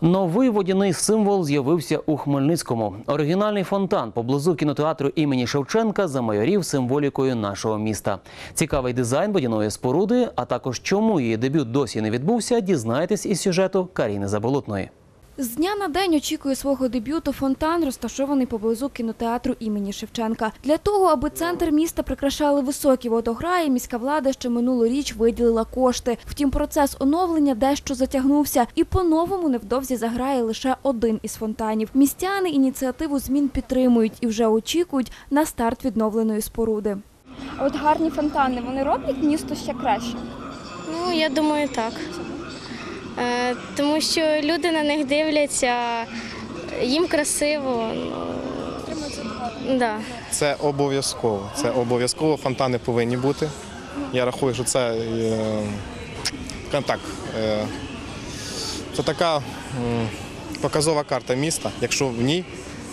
Новий водяний символ з'явився у Хмельницькому. Оригінальний фонтан поблизу кінотеатру імені Шевченка замайорів символікою нашого міста. Цікавий дизайн водяної споруди, а також чому її дебют досі не відбувся, дізнаєтесь із сюжету Каріни Заболотної. З дня на день очікує свого дебюту фонтан, розташований поблизу кінотеатру імені Шевченка. Для того, аби центр міста прикрашали високі водограї, міська влада ще минулоріч виділила кошти. Втім, процес оновлення дещо затягнувся, і по-новому невдовзі заграє лише один із фонтанів. Містяни ініціативу змін підтримують і вже очікують на старт відновленої споруди. А От гарні фонтани вони роблять місто ще краще. Ну, я думаю, так. Е, тому що люди на них дивляться, їм красиво. Ну, да. Це обов'язково. Це обов'язково. Фонтани повинні бути. Я рахую, що це, е, так, е, це така м, показова карта міста, якщо в ній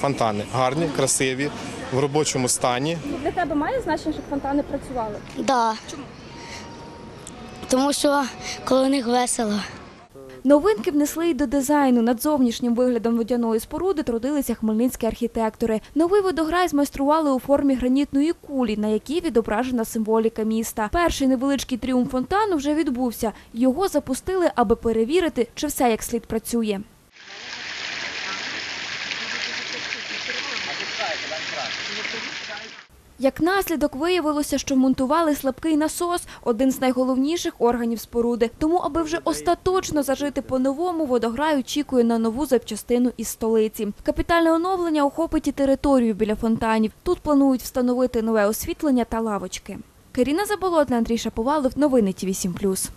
фонтани гарні, красиві, в робочому стані. Для тебе має значення, щоб фонтани працювали? Да. Тому що коли у них весело. Новинки внесли й до дизайну. Над зовнішнім виглядом водяної споруди трудилися хмельницькі архітектори. Новий водограй змайстрували у формі гранітної кулі, на якій відображена символіка міста. Перший невеличкий тріумф фонтану вже відбувся. Його запустили, аби перевірити, чи все як слід працює. Як наслідок виявилося, що вмонтували слабкий насос – один з найголовніших органів споруди. Тому, аби вже остаточно зажити по-новому, водограй очікує на нову запчастину із столиці. Капітальне оновлення охопить і територію біля фонтанів. Тут планують встановити нове освітлення та лавочки. Каріна Заболотна, Андрій Шаповалов. Новини Ті 8+.